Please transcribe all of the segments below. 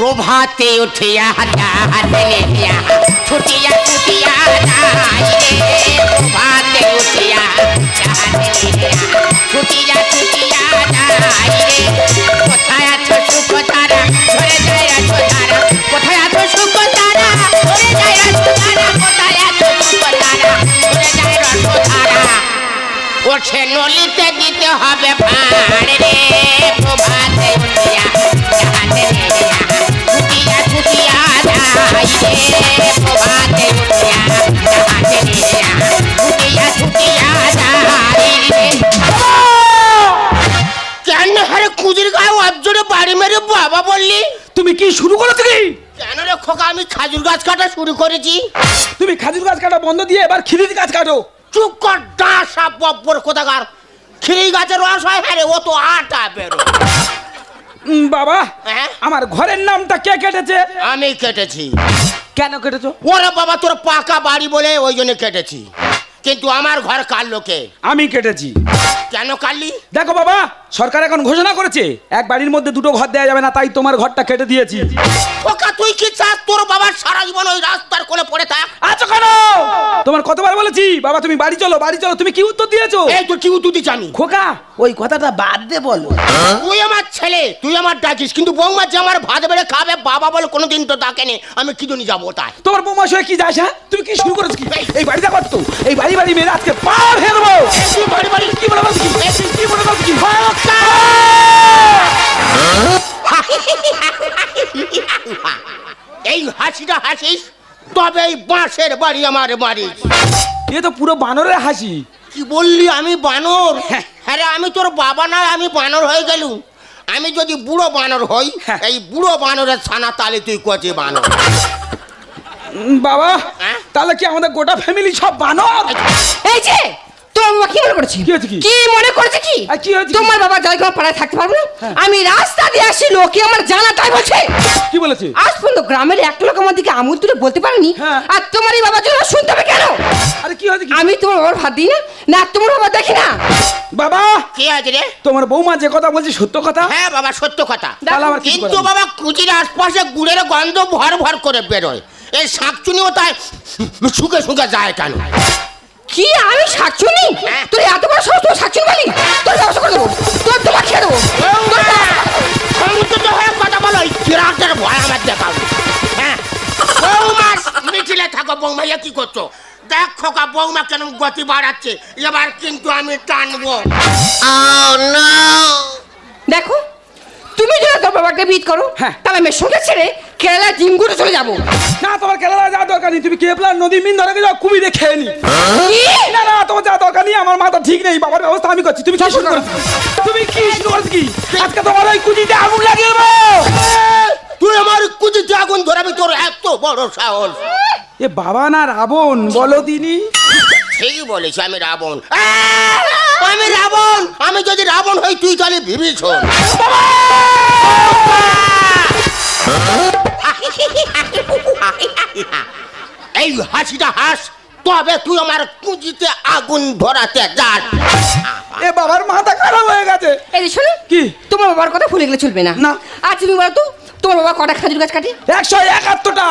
প্রভাতে উঠিয়া হাতে ছুটিয়া ছুটিয়া প্রভাতে উঠিয়া ছুটিয়া ছুটিয়া কোথায় আছো সুখ তারা ধরে যায় আছো তারা। কোথায় আছো সুখ তারা ধরে যায় আছো তারা। কোথায় আছো সুখ তারা ধরে যায় রসো তারা ওঠে নলিতে দিতে হবে ভাড় রে। প্রভাতে উঠিয়া জাহাজে নেয়া ছুটিয়া ছুটিয়া রে প্রভাতে উঠিয়া জাহাজে নেয়া ছুটিয়া ছুটিয়া রে কেন হারে কুজির গায়ে অবজরে বাড়ি মেরে বাবা বললি? তুমি কি শুরু করো তুমি? কেন রে খোকা আমি খাজুর গাছ কাটা শুরু করেছি। তুমি খাজুর গাছ কাটা বন্ধ দিয়ে এবার খিরির গাছ কাটো। চুপ কর ডাঁসা বব্বর কোথাকার। খিরি গাছের রস হয় হ্যাঁ রে ও তো আটা বেরো। বাবা হ্যাঁ? আমার ঘরের নামটা কে কেটেছে? আমি কেটেছি। কেন কেটেছো? ওরে বাবা তোর পাকা বাড়ি বলে ওই জন্য কেটেছি। কিন্তু আমার ঘর কার লোকে? আমি কেটেছি। কেন কালি দেখো বাবা সরকার এখন ঘোষণা করেছে এক বাড়ির মধ্যে দুটো ঘর দেওয়া যাবে না তাই তোমার ঘরটা কেটে দিয়েছি। ওকা তুই কি চাস? তোর বাবার সারা জীবন ওই রাস্তার কোলে পড়ে থাক। আছো কেন তোমার কতবার বলেছি বাবা তুমি বাড়ি চলো বাড়ি চলো তুমি কি উত্তর দিয়েছ? এই তুই কি উত্তর দিচ্ছি আমি? খোকা ওই কথাটা বাদ দে বলো। তুই আমার ছেলে তুই আমার ডাকিস কিন্তু বৌমা যে আমার ভাত বেড়ে খাবে বাবা বলে কোনোদিন তো ডাকেনি। আমি কি জন্য যাব তাই? তোমার বৌমা সঙ্গে কি যাস হ্যাঁ? তুমি কি শুরু করেছ কি? এই। বাড়িটা করতো এই বাড়ি বাড়ি মেরে আজকে পার হয়ে দেবো। তুই বাড়ি বাড়ি কি করছ কি? এই, কি কি? এই হাসিটা হাসিস? তবে এই বাঁশের বাড়ি আমার বাড়ি। এ তো পুরো বানরের হাসি। কি বললি আমি বানর? হ্যাঁ। হ্যাঁ রে, আমি তোর বাবা নয় আমি বানর হয়ে গেলুম। আমি যদি বুড়ো বানর হই হ্যাঁ। এই বুড়ো বানরের ছানা তালে তুই কচি বানর। বাবা হ্যাঁ? তাহলে কি আমাদের গোটা ফ্যামিলি সব বানর? এই যে তোমার বাবা কি মনে করেছে। কি হয়েছে কি? কি মনে করেছে কি? তোমার বাবা তোমার পাড়ায় থাকতে পারবে না? হ্যাঁ। আমি রাস্তা দিয়ে আসি লোকে আমার জানা তাই বলছে। কি বলেছে? আজ পর্যন্ত গ্রামের একটা লোক আমার দিকে আমুল তুলে বলতে পারেনি। হ্যাঁ। আর তোমার এই বাবার জন্য শুনতে হবে কেন? আরে কি হয়েছে আমি তোমার বাবার ভাত দিই না? না তোমার বাবা দেখি না। বাবা! কি আছে রে? তোমার বৌমা যে কথা বলছে সত্য কথা? হ্যাঁ বাবা সত্য কথা। কিন্তু বাবা কুচির আশপাশে গুড়ের গন্ধ ভর ভর করে বেরোয়। এই শাকচুনিও তাই শুকে শুকে যায় কেন? কি আমি শাকচুনি হ্যাঁ। তোর এত বড় সাহস তোর শাকচুনি বলি তোর ব্যবস্থা করে দেবো। তোর তোমার খেয়ে দেবো। হয়ে কথা বলো এই চিরাগের ভয় আমার দেখাও হ্যাঁ। বৌমা মিছিলে থাকো বৌমা এ কি করছ? দেখ খোকা বৌমা কেন গতি বাড়াচ্ছে। এবার কিন্তু আমি টানবো। দেখো তুমি যদি তোর বাবাকে বিট করো হ্যাঁ। তাহলে আমি সঙ্গে ছেড়ে কেরালা জিম করে চলে যাব। না তোমার কেরালা যাওয়ার দরকার নেই। তুমি কেপলার নদী মিন ধরে যাও কুমিরে খেয়ে নি। না না তোমার যাওয়ার দরকার নেই। আমার মাথা ঠিক নেই। বাবার ব্যবস্থা আমি করছি। তুমি কি শুরু করেছ তুমি কি শুরু করেছ কি? আজকে তোমার ওই কুচিতে আগুন লাগিয়ে দেবো। তুই আমার কুচিতে আগুন ধরাবি তোর এত বড় সাহস। এ বাবা না রাবণ বলো দিনি। ঠিকই বলেছি আমি রাবণ! আমি রাবণ আমি যদি রাবণ হই তুই তাহলে বিভীষণ এই হাসিটা হাস তবে তুই আমার কুঁজিতে আগুন ধরাতে যাস এ বাবার মাথা খারাপ হয়ে গেছে এই যে শোনো কি? তোমার বাবার কথা ভুলে গেলে চলবে না না। আর তুমি বলো তো তোমার বাবা কটা খাজুর গাছ কাটে? একশো একাত্তরটা।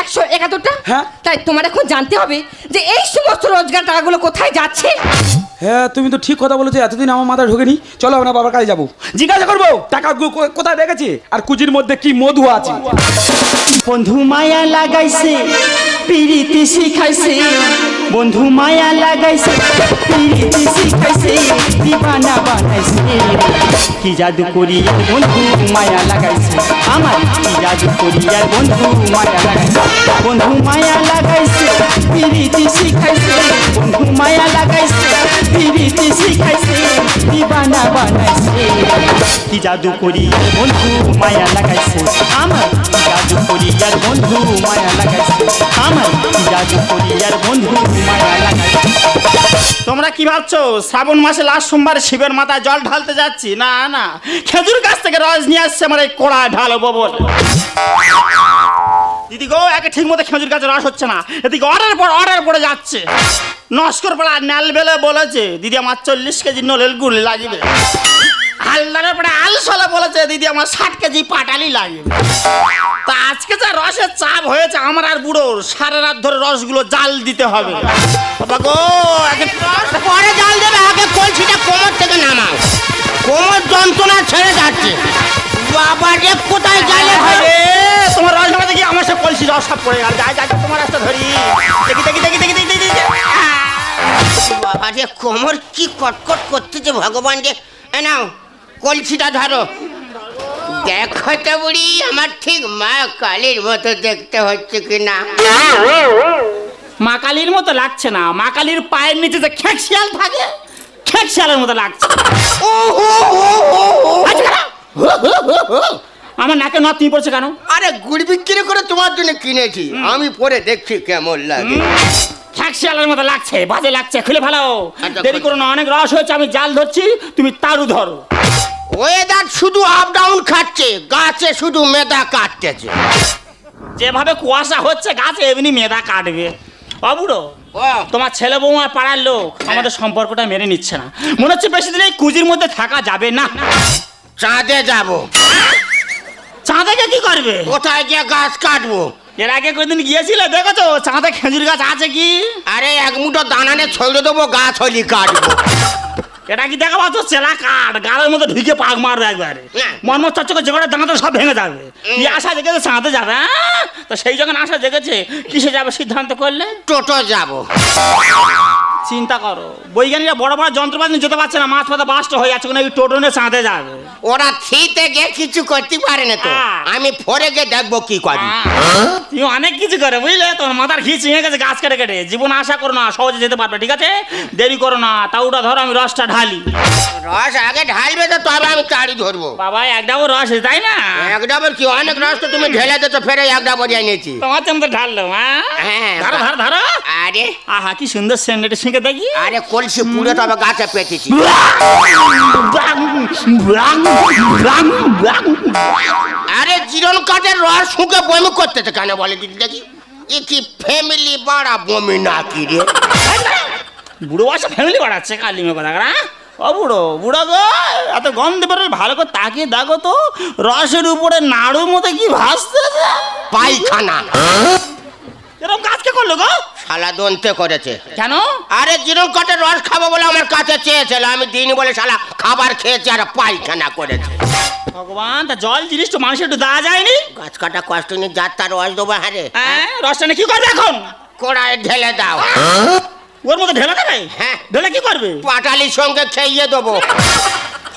একশো একাত্তরটা? হ্যাঁ। তাই তোমার এখন জানতে হবে যে এই সমস্ত রোজগার টাকাগুলো কোথায় যাচ্ছে? হ্যাঁ তুমি তো ঠিক কথা বলেছ এতদিন আমার মাথায় ঢোকেনি। চলো আমরা বাবার কাছে যাব। জিজ্ঞাসা করব টাকা কোথায় রেখেছে? আর কুজির মধ্যে কি মধু আছে? বন্ধু মায়া লাগাইছে। পিরিতি শিখাইছে। বন্ধু মায়া লাগাইছে, পিরিতি শিখাইছে, দিবানা বানাইছে। কি জাদু করিয়া বন্ধু মায়া লাগাইছে? আমার কি জাদু করিয়া বন্ধু মায়া লাগাইছে? বন্ধু মায়া লাগাইছে, পিরিতি শিখাইছে, বন্ধু মায়া লাগাইছে। পিরিতি শিখাইছে দিবানা বানাইছে কি জাদু করিয়ার বন্ধু, মায়া লাগাইছে। আমার কি জাদু করিয়ার বন্ধু, মায়া লাগাইছে। আমার কি জাদু করিয়ার বন্ধু, মায়া লাগাইছে। তোমরা কি ভাবছ, শ্রাবণ মাসে লাস্ট সোমবার শিবের মাথায় জল ঢালতে যাচ্ছি? না না। খেজুর গাছ থেকে রস নিয়ে আসছে আমার এই কোড়া ঢালবো বলে দিদি গো, একে ঠিক মতো খেজুর গাছের রস হচ্ছে না। এদিকে অর্ডার পর অর্ডার পড়ে যাচ্ছে। নস্কর পাড়া নেল বেলে বলেছে, দিদি আমার চল্লিশ কেজি নলেল গুড় লাগবে। হালদারের পরে আলসলা বলেছে, দিদি আমার ষাট কেজি পাটালি লাগে তা আজকে যা রসের চাপ হয়েছে আমার আর বুড়োর, সারা রাত ধরে রসগুলো জাল দিতে হবে। বাবা গো পরে জাল দেবে, আগে কলসিটা কোমর থেকে নামাও। কোমর যন্ত্রণা ছেড়ে যাচ্ছে। বাবা রে কোথায় জালে আরে, তোমার রস দেখি আমার সে কলসি রস সব পড়ে গেল। যাই যাই তোমার রাস্তা ধরি। দেখি দেখি দেখি দেখি দেখি দেখি। বাবা রে কোমর কি কটকট করতেছে ভগবান রে। নাও কলসিটা ধরো। দেখো তো বুড়ি আমার ঠিক মা কালীর মতো দেখতে হচ্ছে কি না মা কালীর মতো লাগছে না। মা কালীর পায়ের নিচে যে খেক শিয়াল থাকে খেক শিয়ালের মতো লাগছে। ও হো হো হো। আচ্ছা, আমার নাকে নথ তুমি পড়ছে কেন? আরে গুড় বিক্রি করে তোমার জন্য কিনেছি। আমি পরে দেখছি কেমন লাগে। খেক শিয়ালের মতো লাগছে বাজে লাগছে খুলে ফেলো আচ্ছা, দেরি করো না অনেক রস হয়েছে আমি জাল ধরছি তুমি তারু ধরো। ওয়েদার শুধু আপ ডাউন খাচ্ছে গাছে শুধু মেদা কাটতেছে। যেভাবে কুয়াশা হচ্ছে গাছে এমনি মেদা কাটবে। অবুড়ো তোমার ছেলে বৌমার পাড়ার লোক আমাদের সম্পর্কটা মেনে নিচ্ছে না। মনে হচ্ছে বেশি দিন এই কুজির মধ্যে থাকা যাবে না। চাঁদে যাব। চাঁদাকে কি করবে? কোথায় গিয়ে গাছ কাটবো? এর আগে কোনদিন গিয়েছিলে দেখেছ? চাঁদে খেজুর গাছ আছে কি? আরে এক মুঠো দানানে ছড়ে দেবো গাছ হলি কাটবো। এটা কি দেখা পাচ্ছ চেলা কাঠ গালের মধ্যে ঢুকে পাক মারবে একবারে। না। মনমত চচ্চকে যেগুলো দাঁড়াতে সব ভেঙে যাবে। কি আশা জেগেছে চাঁদে যাবে হ্যাঁ? তো সেই যখন আশা জেগেছে কিসে যাবে সিদ্ধান্ত করলে? টোটো যাব। চিন্তা করো। বৈজ্ঞানিকরা বড় বড় যন্ত্রপাতি নিয়ে যেতে পারছে না মাছ পাতা বাস্ট হয়ে যাচ্ছে কোনো টোটো নিয়ে চাঁদে যাবে। ওরা থিতে গিয়ে কিছু করতে পারে না তো। হ্যাঁ। আমি ফরে গিয়ে দেখব কি করি। তুমি অনেক কিছু করে বুঝলে? তোমার মাথার ঘি চিঙে গেছে গাছ কেটে কেটে। জীবন আশা করো না সহজে যেতে পারবে ঠিক আছে? দেরি করো না তাউটা ধরো আমি রসটা ঢালি। রস আগে ঢালবে তো তবে আমি তাড়ি ধরবো। বাবা এক ডাবো রস তাই না? এক ডাবল কি অনেক রস তো তুমি ঢেলে দিতে ফেরে এক ডাবল এনেছি। তোমার তেমন তো ঢাললো হ্যাঁ? হ্যাঁ ধরো ধরো ধরো। আরে। আহা কি সুন্দর সেন্ডেটে শিখে দেখি? আরে কলসি পুড়ে তবে গাছে পেতেছি আরে জিরন কাঠের রস শুকে বমি করতেছে কেন বলে দিদি দেখি? এ কি ফ্যামিলি বাড়া বমি না কি রে বুড়ো বয়সে ফ্যামিলি বাড়াচ্ছে কালিমে কথা হ্যাঁ? ও বুড়ো বুড়ো গো এত গন্ধ বেরোলে ভালো করে তাকিয়ে দেখো তো রসের উপরে নাড়ুর মতো কি ভাসতেছে। পায়খানা। এরকম কাজ কে করল গো? শালা দন্তে করেছে। কেন? আরে জিরন কাঠের রস খাব বলে আমার কাছে চেয়েছিল। আমি দিইনি বলে শালা খাবার খেয়েছে আর পায়খানা করেছে। ভগবান তা জল জিনিস তো মানুষের একটু দেওয়া যায়নি? গাছ কাটা কষ্ট নিয়ে যার তার রস দেবো হ্যাঁ রে হ্যাঁ রসটা নিয়ে কি করবে এখন? কোড়ায় ঢেলে দাও। ওর মধ্যে ঢেলে দেবে? হ্যাঁ। ঢেলে কি করবে? পাটালির সঙ্গে খেয়ে দেবো।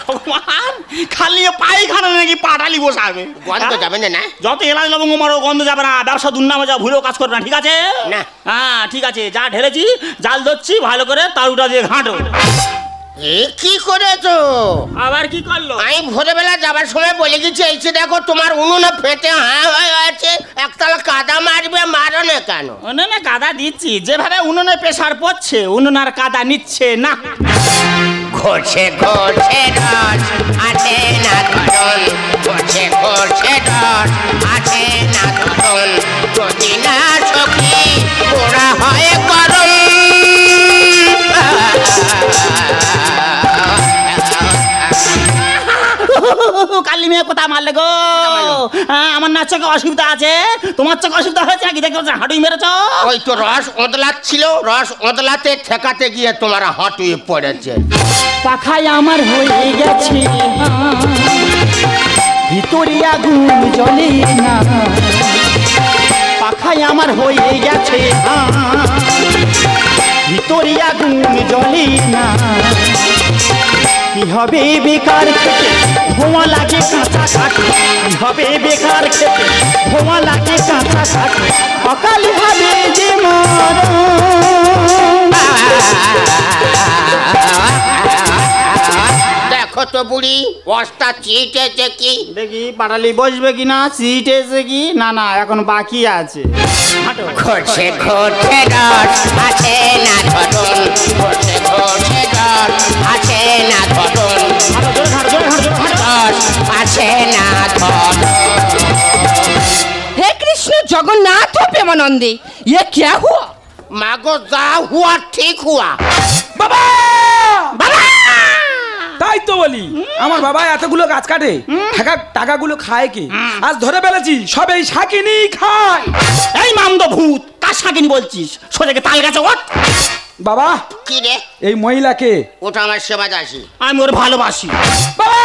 ভগবান খালি পায়খানা নাকি পাটালি বসাবে? গন্ধ হ্যাঁ? যাবে না না? যত এলাচ লবঙ্গ মারো গন্ধ যাবে না। ব্যবসা দুর্নামে যা ভুলেও কাজ করবে না ঠিক আছে? না। হ্যাঁ ঠিক আছে যা ঢেলেছি জাল ধরছি ভালো করে তারুটা দিয়ে ঘাঁটো এ কি করেছ? আবার কি করল? আমি ভোরবেলা যাবার সময় বলে গেছি এইসে দেখো তোমার উনুনে ফেটে হ্যাঁ হয়ে আছে একতলা কাদা মারবে মারো না কেন? উনুনে কাদা দিচ্ছি যেভাবে উনুনে প্রেশার পড়ছে উনুন আর কাদা নিচ্ছে না। ঘষে ঘষে রস, আছে না ধরন ঘষে ঘষে রস, আছে না ধরন যদি না সখী ওরা হয় গরম মেয়ে কোথা মারলে গো? হ্যাঁ আমার না চোখে অসুবিধা আছে? তোমার চোখে অসুবিধা হয়েছে নাকি? পাচ্ছ হাঁটুই মেরেছ। ওই তো রস ওদলাচ্ছিল রস ওদলাতে ঠেকাতে গিয়ে তোমার হাঁটুয়ে পড়েছে। পাখায় আমার হয়ে গেছে হাঁ। ভিতরে আগুন জ্বলে না। পাখায় আমার হয়ে গেছে হাঁ। ভিতরে আগুন জ্বলে না। কি হবে বেকার খেতে? ধোঁয়া লাগে কাঁচা কাঠে কি হবে বেকার খেতে? ধোঁয়া লাগে কাঁচা কাঠে অকালে হবে যে মরণ। দেখো তো বুড়ি বস্তা কি? দেখি পাটালি বসবে কি না সিট এসে কি? না না এখন বাকি আছে। রস না ঘষে ঘষে রস আছে না ধরন হাঁটো জোরে হাঁটো জোরে হাঁটো জোরে হাঁটো রস আছে না ধরন हे कृष्ण जगन्नाथ प्रेमानंदे ये क्या हुआ মাগো যা হুয়া ঠিক হুয়া বাবা বাবা তাই তো বলি আমার বাবা এতগুলো গাছ কাটে টাকা টাকাগুলো খায় কি আজ ধরে ফেলেছি সব এই শাকিনি খায় এই মামদ ভূত কার সাকিনি বলছিস সোজাকে তাল গাছে ওঠ বাবা! কি রে? এই মহিলাকে। ওটা আমার সেবা দাসী। আমি ওর ভালোবাসি। বাবা!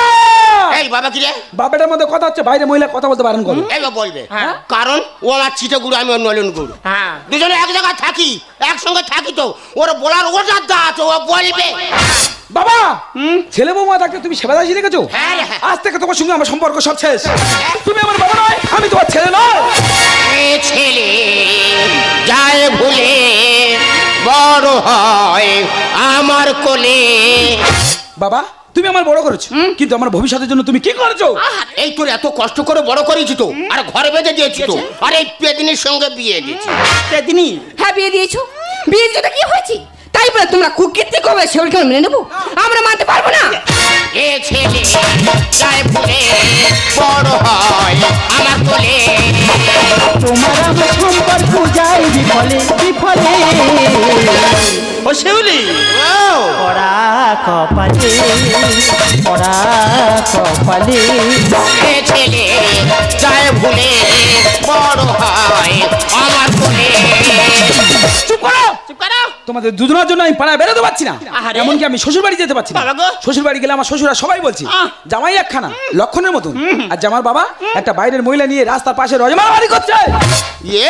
এই বাবা কি রে? বাপেটার মধ্যে কথা হচ্ছে বাইরে মহিলা কথা বলতে পারেন করো এই বলবে। কারণ ও আমার চিটে গুরু আমি ওর নলেন গুরু হ্যাঁ। দুজনে এক জায়গায় থাকি একসঙ্গে থাকি তো। ওর বলার ওটার দা আছে ও বলবে। বাবা! ছেলে বৌমা থাকতে তুমি সেবা দাসী রেখেছো হ্যাঁ হ্যাঁ। আজ থেকে তোমার সঙ্গে আমার সম্পর্ক সব শেষ। তুমি আমার বাবা নয় আমি তোমার ছেলে নয়। ছেলে যায় ভুলে বড় হয় আমার কোলে। বাবা তুমি আমার বড় করেছ। কিন্তু আমার ভবিষ্যতের জন্য তুমি কি করেছ? এই তোর এত কষ্ট করে বড় করেছি তো। আর ঘরে বেঁধে দিয়েছি তো। আর এই পেদিনের সঙ্গে বিয়ে দিয়েছি। সেদিনই হ্যাঁ বিয়ে দিয়েছ। বিয়ে দিতে কি হয়েছে? তাই বলে তোমরা কুকীর্তি করবে সেগুলোকে মেনে নেব। আমরা মানতে পারব না। এ ছেলে যায় ভুলে বড় হয় আমার কোলে। তোমার আমার সম্পর্ক যায় বিফলে বিফলে। শিউলি। পড়া কপালে পড়া কপালে। এ ছেলে যায় ভুলে বড় হয় আমার কোলে। চুপ করো চুপ করো। তোমাদের দুজনের জন্য আমি পাড়ায় বেরোতে পারছি না। এমনকি আমি শ্বশুর বাড়ি যেতে পারছি না। শ্বশুর বাড়ি গেলে আমার শ্বশুরা সবাই বলছে। জামাই একখানা লক্ষণের মতন। আর জামার বাবা একটা বাইরের মহিলা নিয়ে রাস্তার পাশে রজমা বাড়ি করছে।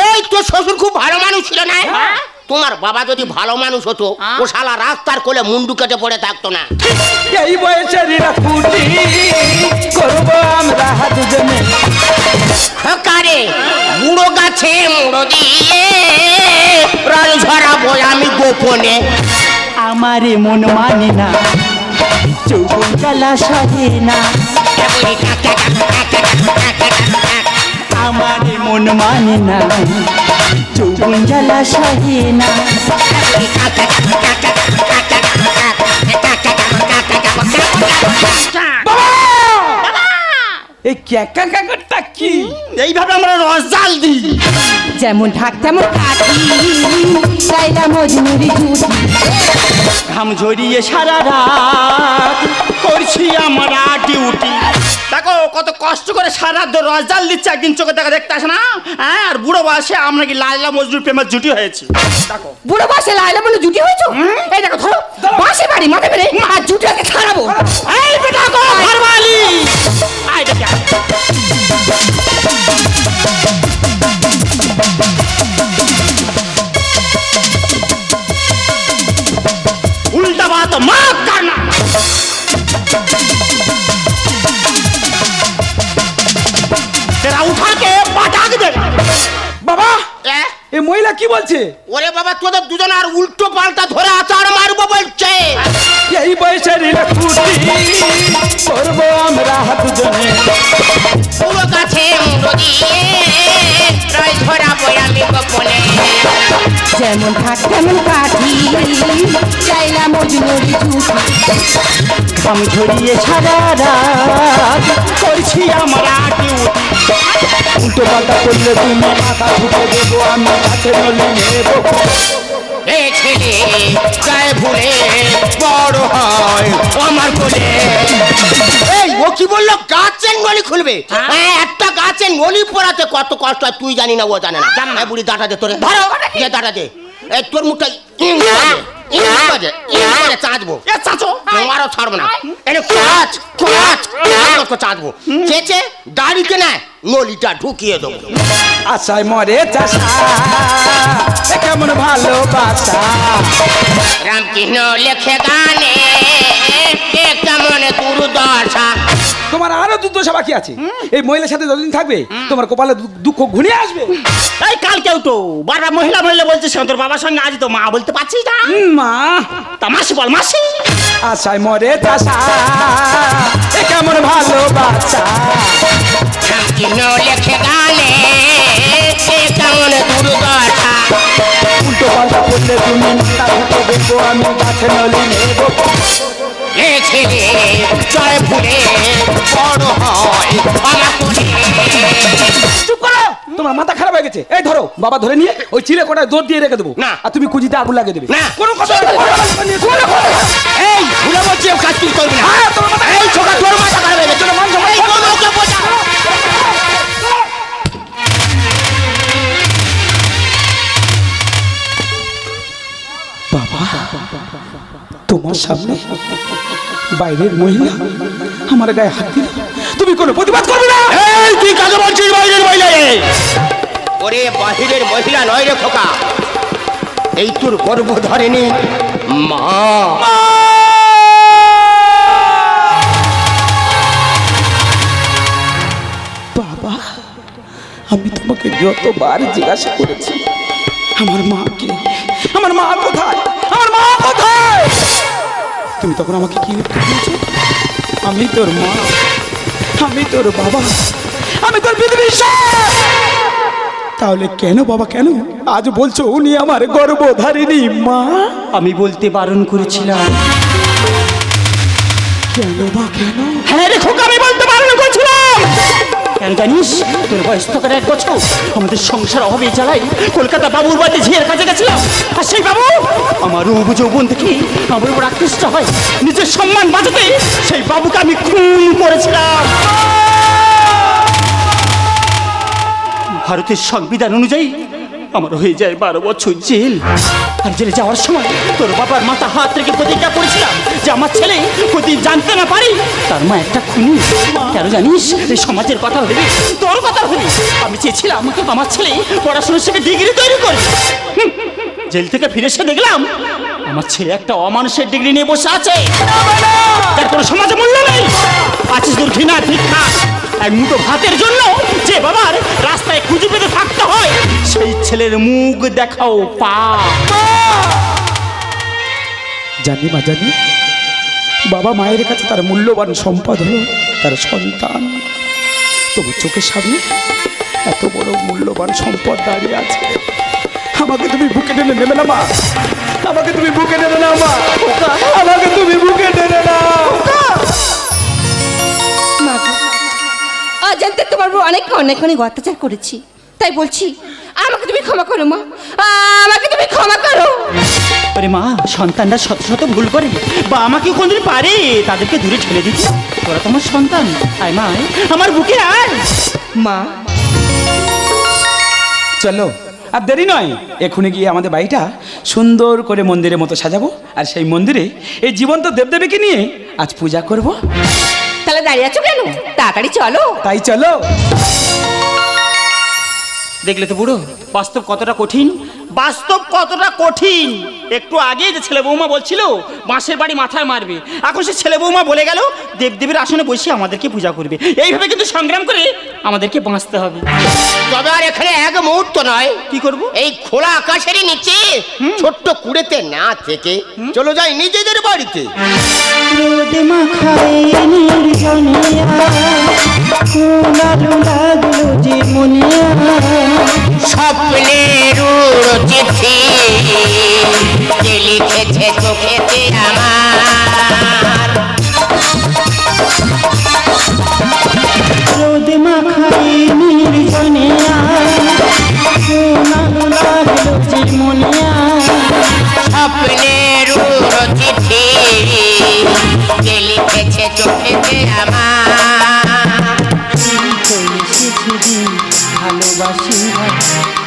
এই তোর শ্বশুর খুব ভালো মানুষ ছিল না? তোমার বাবা যদি ভালো মানুষ হতো ও শালা রাস্তার কোলে মুন্ডু কেটে পড়ে থাকতো না। এই বয়সের ফুটি করব আমরা দুজনে কারে বুড়ো গাছে মুড়ো দিয়ে রল ঝরাবো আমি গোপনে। আমারে মন মানে না চৌবন জ্বালা সহে না। আমারে মন মানে না। চৌবন জ্বালা সহে না এই ক্যাকা ক্যাকারটা কি? এইভাবে আমরা রস জাল দিই। যেমন ঢাক তেমন মজনুরি জুটি। ঘাম ঝরিয়ে সারা রাত করছি আমরা ডিউটি দেখো কত কষ্ট করে সারা রাত ধরে রস জাল দিচ্ছে একদিন চোখে দেখা দেখতে আসে না? হ্যাঁ আর বুড়ো বয়সে আমরা কি লাইলা মজদুর প্রেমের জুটি হয়েছে? দেখো। বুড়ো বসে লাইলা বলে জুটি হয়েছো? এই দেখো ধরো বাসে বাড়ি মাথা মেরে আর জুটি আগে ছাড়াবো। এই বেটা গো ঘরবালি! আয় দেখে उल्टा बात मत करना কি বলছে? ওরে বাবা তোদের দুজন আর উল্টো পাল্টা ধরে আচার মারবো বলছে। এই বয়সের ফুটি করব আমরা দুজনে পুরো ঝরাবো আমি গোপনে যেমন ঢাক তেমন কাঠি চাইলাম মজনুরি জুটি ঘাম ঝরিয়ে সারা রাত করছি আমরা ডিউটি উল্টো পাল্টা করলে তুমি মাথা ঢুকে দেবো আমি কাছে নলি নেব। ছেলে গায়ে ভুলে বড় হয় আমার কোলে। এই ও কি বলল? গাছের নলি খুলবে? হ্যাঁ। একটা গাছের নলি পড়াতে কত কষ্ট হয় তুই জানি না ও জানে না। জানে না। বুড়ি দাঁটা দে তোরে। ধরো। যে দাঁটা দে। এই তোর মুখটা ইং ইং বাজে ইং বাজে চাঁচবো এ চাচো তোমারও ছাড়বো না। এনে কাজ কাজ কাজ চাঁচবো চেচে দাড়িতে না নলিটা ঢুকিয়ে দেবো। আশায় মরে চাষা এ কেমন ভালোবাসা। রামকৃষ্ণ লেখে গানে এ কেমন দুর্দশা বাকি আছে। এই মহিলার সাথে যতদিন থাকবে তোমার কপালে দুঃখ ঘুরিয়ে আসবে। তাই কাল কেউ তো বারবার মহিলা মহিলা বলছিস কেন? তোর বাবার সঙ্গে আজ তো মা বলতে পারছিস না। মা। তা মাসি বল মাসি। আশায় মরে চাষা এ কেমন ভালোবাসা রামকৃষ্ণ লেখে গানে এ কেমন দুর্দশা উল্টো পাল্টা করলে তুমি মাথা ঢুকে দেবো আমি গাছে নলি নেব। এ ছেলে জয় ভুলে বড় হয় আমার কোলে চুপ করো! তোমার মাথা খারাপ হয়ে গেছে। এই ধরো বাবা ধরে নিয়ে ওই চিলে কোটায় দৌড় দিয়ে রেখে দেবো। না। আর তুমি কুজিতে আগুন লাগিয়ে দেবে। না। কোনো কথা। এই ভুলে বলছি কাজ তুই করবি না। হ্যাঁ, এই ছোকা তোর মাথা খারাপ হয়ে গেছে। বাবা। তোমার সামনে। বাইরের মহিলা আমার গায়ে হাত দিল তুমি কোনো প্রতিবাদ করবে না। এই তুই কাকে বলছিস বাইরের মহিলা? ওরে বাহিরের মহিলা নয় রে খোকা। এই তোর গর্ব ধরেনি মা। বাবা আমি তোমাকে যতবার জিজ্ঞাসা করেছি আমার মাকে আমার মা কোথায়? আমার মা কোথায়? তুমি তখন আমাকে কি উত্তর দিয়েছ? আমি তোর মা। আমি তোর বাবা। আমি তোর পৃথিবী তাহলে কেন বাবা কেন? আজ বলছো উনি আমার গর্বধারিণী মা। আমি বলতে বারণ করেছিলাম। কেন বা কেন? হ্যাঁ রে কেন জানিস, তোর বয়স তো এক বছর। আমাদের সংসার অভাবে জ্বালাই কলকাতা বাবুর বাড়িতে ঝিয়ের কাছে গেছিলাম। আর সেই বাবু, আমার রূপ যৌবন দেখে আমার উপর আকৃষ্ট হয়। নিজের সম্মান বাঁচাতে সেই বাবুকে আমি খুন করেছিলাম। ভারতের সংবিধান অনুযায়ী আমার হয়ে যায় বারো বছর জেল। আর জেলে যাওয়ার সময় তোর বাবার মাথা হাত রেখে প্রতিজ্ঞা করেছিলাম যে আমার ছেলে যদি জানতে না পারি। তার মা একটা খুনি। কেন জানিস? এই সমাজের কথা ভেবে, তোর কথা ভেবে আমি চেয়েছিলাম আমার ছেলে পড়াশোনা শিখে ডিগ্রি তৈরি করে জেল থেকে ফিরে এসে দেখলাম আমার ছেলে একটা অমানুষের ডিগ্রি নিয়ে বসে আছে। তার কোনো সমাজে মূল্য নেই। আছিস ঘৃণা ভিক্ষা। এক মুঠো ভাতের জন্য যে বাবার রাস্তায় খুঁজে পেতে থাকতে হয়, সেই ছেলের মুখ দেখাও পা। জানি মা, জানি। বাবা মায়ের কাছে তার মূল্যবান সম্পদ হলো তার সন্তান। তবু চোখের সামনে এত বড় মূল্যবান সম্পদ দাঁড়িয়ে আছে। আমাকে তুমি বুকে টেনে নেবে না, মা। আমাকে তুমি বুকে নেবে না মা। আমাকে তুমি বুকে টেনে না অজান্তে তোমার উপর অনেক অনেক অনেক অত্যাচার করেছি। তাই বলছি আমাকে তুমি ক্ষমা করো মা। আমাকে তুমি ক্ষমা করো। ওরে মা সন্তানরা শত শত ভুল করে। বা আমাকে কোনদিন পারে? তাদেরকে দূরে ঠেলে দিতে। তোরা তোমার সন্তান। আয় মা আমার বুকে আয়। মা। চলো আর দেরি নয়। এখনই গিয়ে আমাদের বাড়িটা সুন্দর করে মন্দিরের মতো সাজাবো। আর সেই মন্দিরে এই জীবন্ত দেবদেবীকে নিয়ে আজ পূজা করব। তাহলে দাঁড়িয়ে আছো কেন? তাড়াতাড়ি চলো। তাই চলো। দেখলে তো বুড়ো বাস্তব কতটা কঠিন বাস্তব কতটা কঠিন? একটু আগে যে ছেলে বৌমা বলছিল বাঁশের বাড়ি মাথায় মারবে। এখন সে ছেলে বৌমা বলে গেল দেবদেবীর আসনে বসে আমাদেরকে পূজা করবে। এইভাবে কিন্তু সংগ্রাম করে আমাদেরকে বাঁচতে হবে। তবে আর এখানে এক মুহূর্ত নয়। কি করব? এই খোলা আকাশেরই নিচে ছোট্ট কুড়েতে না থেকে চলো যাই নিজেদের বাড়িতে। রোদ মাখায় নির্জনিয়া লাগল লাগল যে মনিয়া স্বপ্নের চিঠি যে লিখেছে চোখেতে আমার। রোদ যে মনিয়া স্বপ্নের চিঠি যে লিখেছে চোখেতে আমার।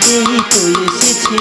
এই তো এসেছে